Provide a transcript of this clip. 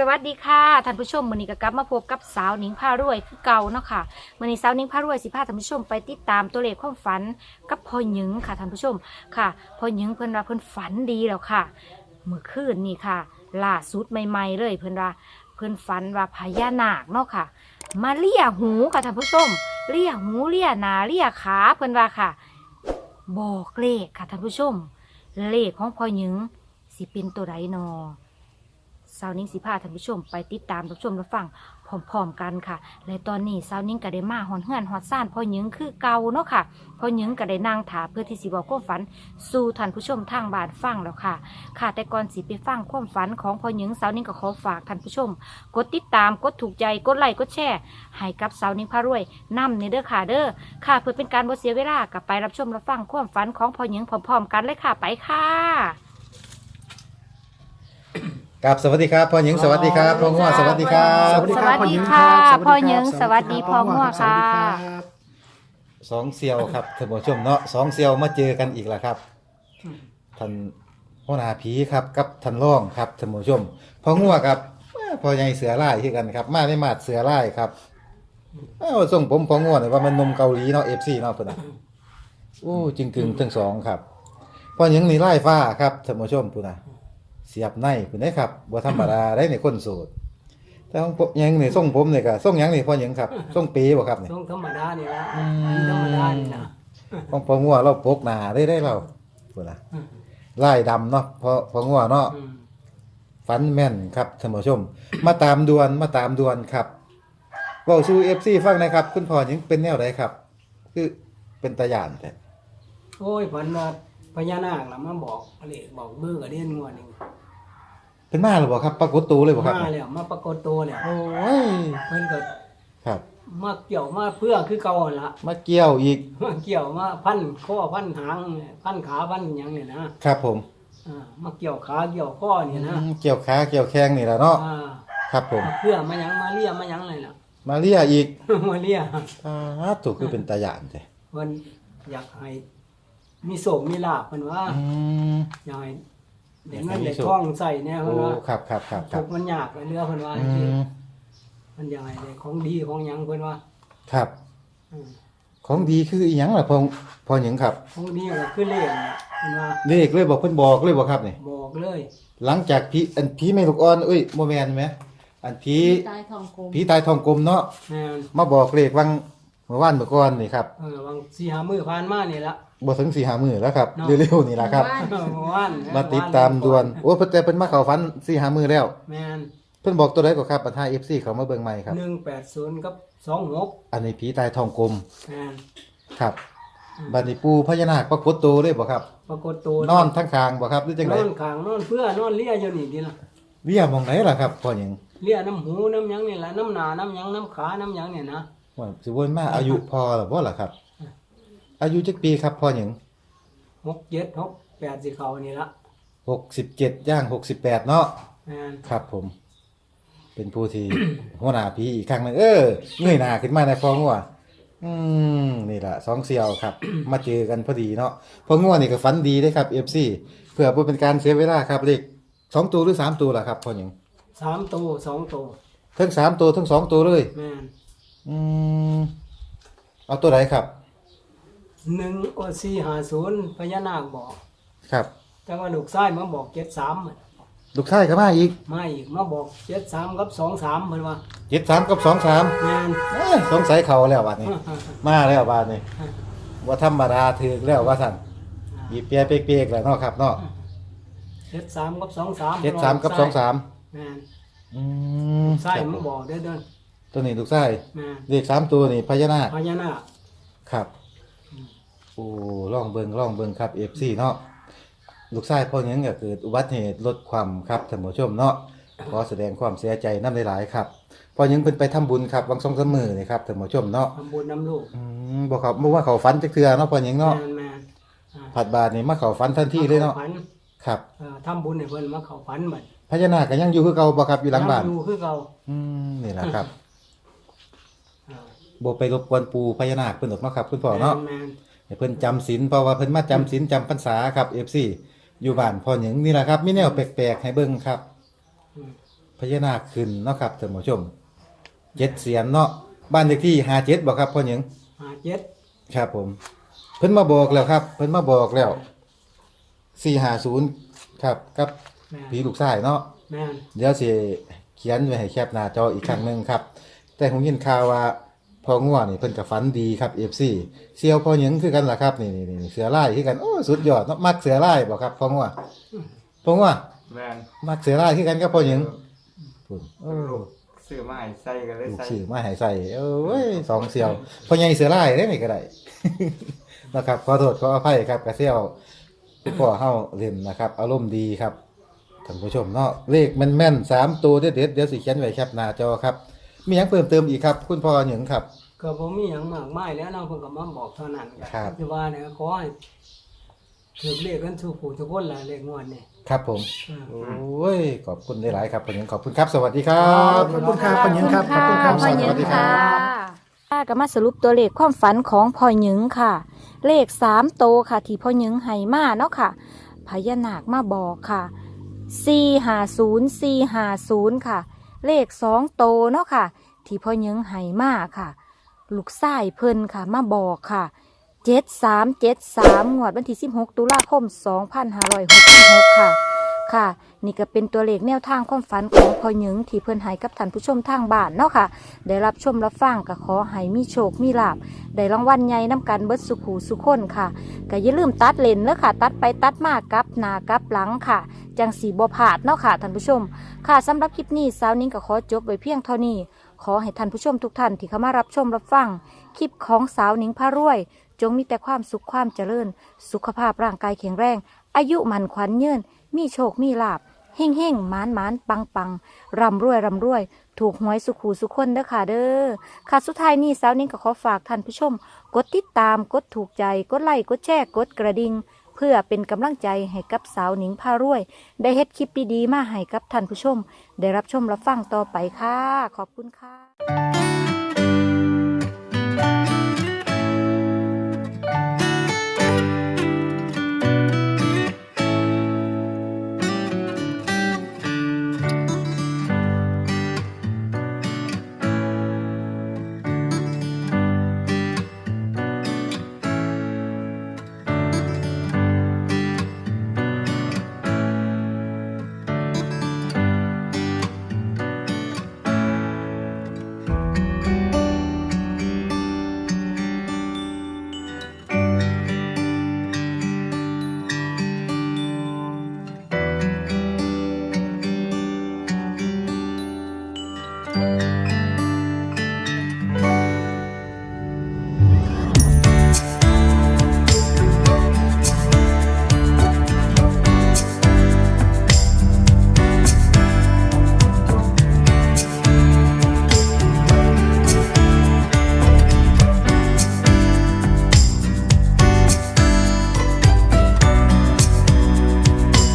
สวัสดีค่ะท่านผู้ชมวันนี้ก็กลับมาพบกับสาวหนิงพารวยคือเก่าเนาะค่ะวันนี้สาวหนิงพารวยสิพาท่านผู้ชมไปติดตามตัวเลขความฝันกับพ่อหญิงค่ะท่านผู้ชมค่ะพ่อหญิงเพิ่นว่าเพิ่นฝันดีแล้วค่ะเมื่อคืนนี่ค่ะล่าสุดใหม่ๆเลยเพิ่นว่าเพิ่นฝันว่าพญานาคเนาะค่ะ มาเลี่ยหูค่ะท่านผู้ชมเลี่ยหูเลี่ยหนาเลี่ยขาเพิ่นว่าค่ะ บอกเลขค่ะท่านผู้ชม เลขของพ่อหญิงสิเป็นตัวใดนอ สาวนิ้งสิพาท่านผู้ชมไปติดตามรับชมรับฟังพร้อมๆกันค่ะ และตอนนี้สาวนิ้งก็ได้มาหอนเฮือนหอดซ่านพ่อหญิงคือเก่าเนาะค่ะพ่อหญิงก็ได้นั่งถาเพื่อที่สิบอกความฝัน สู่ท่านผู้ชมทางบ้านฟังแล้วค่ะ ค่ะแต่ก่อนสิไปฟังความฝันของพ่อหญิงสาวนิ้งก็ขอฝากท่านผู้ชม กดติดตามกดถูกใจกดไลค์กดแชร์ให้กับสาวนิ้งพารวยนำในเด้อค่ะเด้อค่ะ เพื่อเป็นการบ่เสียเวลากับไปรับชมรับฟังความฝันของพ่อหญิงพร้อมๆ กันเลยค่ะไปค่ะ กับสวัสดีครับพ่อหญิงสวัสดีครับพ่อง้อสวัสดีครับ สวัสดีค่ะพ่อหญิงสวัสดีพ่อง่วค่ะสองเซียวครับท่านผู้ชมเนาะสองเซียวมาเจอกันอีกแล้วครับท่านพ่อนาผีครับกับท่านร่องครับท่านผู้ชมพ่อง้อครับพ่อใหญ่เสือลายที่กันครับ มาได้มาดเสือลายครับเอ้าส่งผมพ่อง้อเนี่ยว่ามันนมเกาหลีเนาะเอฟซีเนาะเพิ่นน่ะโอ้จริงกึงทั้งสองครับพ่อหญิงนี่ไล่ฟ้าครับท่านผู้ชมพุ่นน่ะ เสียบในพุ่นได้ครับบ่ธรรมดาได้ในคนโสดแต่ของผมยังนี่ส่งผมนี่ก็ส่งหยังนี่พ่อหยังครับส่งปีบ่ครับนี่ช่วงธรรมดานี่ละอืมธรรมดานี่นะของพ่องัวเราปกหน้าได้ได้เราพุ่นน่ะลายดำเนาะพอพ่องัวเนาะ อืมฝันแม่นครับท่านผู้ชม มาตามดวนมาตามดวนครับเว้าสู่ FC ฟังหนะครับ คุณพ่อหยังเป็นแนวใดครับ คือเป็นตาย่านแท้โอ้ยฝันว่า พญานาคล่ะมาบอกอะไรบอกมือกับเดียนงวดนี่เป็นมาหรือบ่ครับ ปรากฏตัวเลยบ่ครับมาแล้วมาปรากฏตัวแล้วโอ้ยเพิ่นก็ครับ มาเกี่ยวมาเพื่อคือเก่าหั่นละมาเกี่ยวอีกมาเกี่ยวมาพันข้อพันหางพันขาพันหยังเนี่ยนะครับผมอ่ามาเกี่ยวขาเกี่ยวข้อเนี่ยนะอืมเกี่ยวขาเกี่ยวแข้งนี่แหละเนาะอ่าครับผม มาเพื่อมาหยังมาเลี่ยมาหยังเลยล่ะ มาเรียอีกมาเลี่ยอ่าถูกคือเป็นตาหยานใช่เพิ่นอยากให้ มีโศกมีลาภเพิ่นว่าอืมอยากให้เด็กอยากให้นั่นมีเด็กโชคท้องใส่แน่โอ้เพิ่นว่าครับครับครับคทุรับกข์มันยากเรือเพิ่นว่าอืมมันยังไงเด็กของดีของหยังเพิ่นว่าครับ อืมของดีคืออีหยังล่ะพอพอหยังครับ ของดีก็คือเลขน่ะเพิ่นว่าเลขเลยบอกเพิ่นบอกเลยบ่ครับนี่บอกเลยหลังจากผีอันผีแม่ลูกอ่อนเอ้ยบ่แม่นไหมอันผีตายทองกลมผีตายทองกลมเนาะแม่นมาบอกเลขวังเมื่อวานเมื่อก่อนนี่ครับเออวางสี่หามือผ่านมานี่ละ บ่ถึง4-5มื้อแล้วครับเนาะ เร็วๆนี่ล่ะครับเมื่อวานมาติดตามด่วนโอ้เพิ่นแต่เพิ่นมาเข้าฝัน4-5มื้อแล้ว แม่นเพิ่นบอกตัวใดก็ครับปัญหา FC เขามาเบิ่งใหม่ครับ180กับ26อันนี้ผีตายทองกลมแม่นครับบัดนี้ปูพญานาคปรากฏตัวเลยบ่ครับ ปรากฏตัวนอนทั้งคางบ่ครับหรือจังนไดอนข้างนอนเพื่อนอนเลียอยู่นี่ดีล่ะเวียหมองไหนล่ะครับพ่อหยังเลียน้ำหูน้ำหยังนี่ล่ะน้ำหนาน้ำหยังน้ำขาน้ำหยังเนี่ยนะว่าสิวนมาอายุพอหรือบ่ล่ะครับ อายุจักปีครับพ่อหยัง6 7 6 8สิเข้านี่ละ67ย่าง68เนาะแม่นครับ ผม เป็นผู้ที่ หัวหน้าผีอีกครั้งหนึงเออเงยหน้าขึ้นมาในพองัวอืมนี่ล่ะสองเสี่ยวครับ มาเจอกันพอดีเนาะพองัวนี่ก็ฝันดีเด้ครับ FC เพื่อบ่เป็นการเสียเวลาครับเลขสองตัวหรือสามตัวล่ะครับพ่อหยังสามตัวสองตัวทั้งสามตัวทั้งสองตัวเลย แม่นอืมเอาตัวไหนครับ หนึ่งโอสี่หาศูนย์พญานาคบอก ครับ แต่ว่าลูกชายมาบอกเจ็ดสามลูกชายก็มาอีกมาอีกมาบอกเจ็ดสามกับสองสามเพิ่นว่าเจ็ดสามกับสองสามแม่นสงสัยเขาแล้วบาดนี้ มาแล้วบาดนี้ว่าธรรมดาถือแล้วว่าสั่นบีบเปียเปียกๆแล้วเนาะครับเนาะเจ็ดสามกับสองสามเจ็ดสามกับสองสามแม่นอืมใช่มาบอกเด้อเด้อตัวนี้ลูกชายแม่นเลขสามตัวนี่พญานาคพญานาคครับ โอ้ล่องเบิงล่องเบิงครับเอฟซีเนาะลูกชายพ่อยังก็เกิดอุบัติเหตุลดความครับท่านผู้ชมเนาะขอแสดงความเสียใจน้ำหลายๆครับพ่อยังเพิ่นไปทำบุญครับวังสองสามมือนี่ครับท่านผู้ชมเนาะทำบุญน้ำลูกอืมบอกครับเมื่อว่าเขาฟันจักเทือเนาะพ่อหญิงเนาะแม่นแม่นอ่าผัดบาทนี่มาเขาฟันทันทีเลยเนาะมฝันครับเอ่อทำบุญให้เพิ่นมาเข้าฝันบัดพญานาคก็ยังอยู่คือเก่าบ่ครับอยู่หลังบ้านยังอยู่คือเก่าอืมนี่แหละครับอ่าบ่ไปรบกวนปู่พญานาคเพิ่นดอกเนาะครับคุณพ่อเนาะแม่น ให้เพิ่นจำศีลเพราะว่าเพิ่นมาจำศีลจำพรรษาครับ FC อยู่บ้านพ่อหญิงนี่แหละครับมีแนวแปลกๆให้เบิ่งครับอืมพญานาคขึ้นเนาะครับท่านผู้ชมเจ็ดเสียนเนาะบ้านเลขที่ห้าเจ็ดบอกครับพ่อหญิงหาเจ็ดครับผม เพิ่นมาบอกแล้วครับ เพิ่นมาบอกแล้วสี่ห้าศูนย์ครับกับแม่นผีลูกชายเนาะ แม่นเดี๋ยวสิเขียนไว้ให้แคปหน้าจออีกครั้งหนึ่งครับ แต่ผมยินข่าวว่า พอง่วนี่เพิ่นกับฝันดีครับ FC เซียวพอหยังคือกันล่ะครับนี่นี่นี่เสือลายคือกันโอ้สุดยอดเนาะมักเสือลายบ่ครับพอง่วพอง่วแม่นมักเสือลายคือกันกับพอหยังพุ่นโอ้ลูกซื้อมาให้ใส่กันเลยลูกใส่ชื่อมาให้ใส่เอ้ยสองเซียวพอใหญ่เสือลายได้นี่ก็ได้ นะครับขอโทษขออภัยครับกระเซียวคุณพ่อเฮาเล่นนะครับ อารมณ์ดีครับท่านผู้ชมเนาะเลขแม่นๆสามตัวเด็ดๆเดี๋ยวสิเขียนไว้แคปหน้าจอครับ มีหยังเพิ่มเติมอีกครับ คุณพ่อหยังครับ ก็บ่มีหยังมากมายแล้วเนาะเพิ่นก็มาบอกเท่านั้นครับ ที่ว่าเนี่ยขอให้ถือเลขกันทุกผู้ทุกคนล่ะเลขงวดนี่ครับผม อ่า โอ้ย ขอบคุณหลายๆครับพ่อหยังขอบคุณครับ สวัสดีครับ ขอบคุณครับพ่อหญิงครับขอบคุณค่ะขอบคุณครับ พ่อหญิสวังสดีครั ค่ะบค่ะก็มาสรุปตัวเลขความฝันของพ่อหญิงค่ะ เลขสามโตวค่ะ ที่พ่อหญิงให้มาเนาะค่ะ พญานาคมาบอกค่ะสี่ห้าศูนย์สี่ห้าศูนย์ค่ะ เลขสองโตเนาะค่ะ ที่พ่อหญิงไห้มาค่ะ ลูกไส้เพิ่นค่ะ มาบอกค่ะเจ็ดสามเจ็ดสามงวดวันที่สิบหกตุลาคมสองพันห้าร้อยหกสิบหกค่ะ ค่ะ นี่ก็เป็นตัวเลขแนวทางความฝันของพ่อหญิงที่เพิ่อนให้กับท่านผู้ชมทางบ้านเนาะค่ะ ได้รับชมรับฟังก็ขอให้มีโชคมีลาบได้รางวัลใหญ่น้ำกันเบิดสุขูสุขคนค่ะก็อย่าลืมตัดเลนเด้อค่ะ ตัดไปตัดมากลับหนากับหลังค่ะ จังสีบ่พลาดเนาะค่ะท่านผู้ชม ค่ะสำหรับคลิปนี้สาวนิ้งก็ขอจบไว้เพียงเท่านี้ ขอให้ท่านผู้ชมทุกท่านที่เข้ามารับชมรับฟังคลิปของสาวนิ้งพารวย จงมีแต่ความสุขความเจริญ สุขภาพร่างกายแข็งแรง อายุมันขวัญยืน มีโชค มีลาบเฮ่งเฮ่งมานมานปังปังรำรวยรำรวย ถูกหวยสุขูสุขคนเด้อค่ะเด้อค่ะสุดท้ายนี้สาวนิ้งก็ขอฝากท่านผู้ชม กดติดตามกดถูกใจ กดไลค์กดแชร์กดกระดิ่งเพื่อเป็นกำลังใจให้กับสาวหนิงพารวย ได้เฮ็ดคลิปดีๆมาให้กับท่านผู้ชม ได้รับชมรับฟังต่อไปค่ะ ขอบคุณค่ะ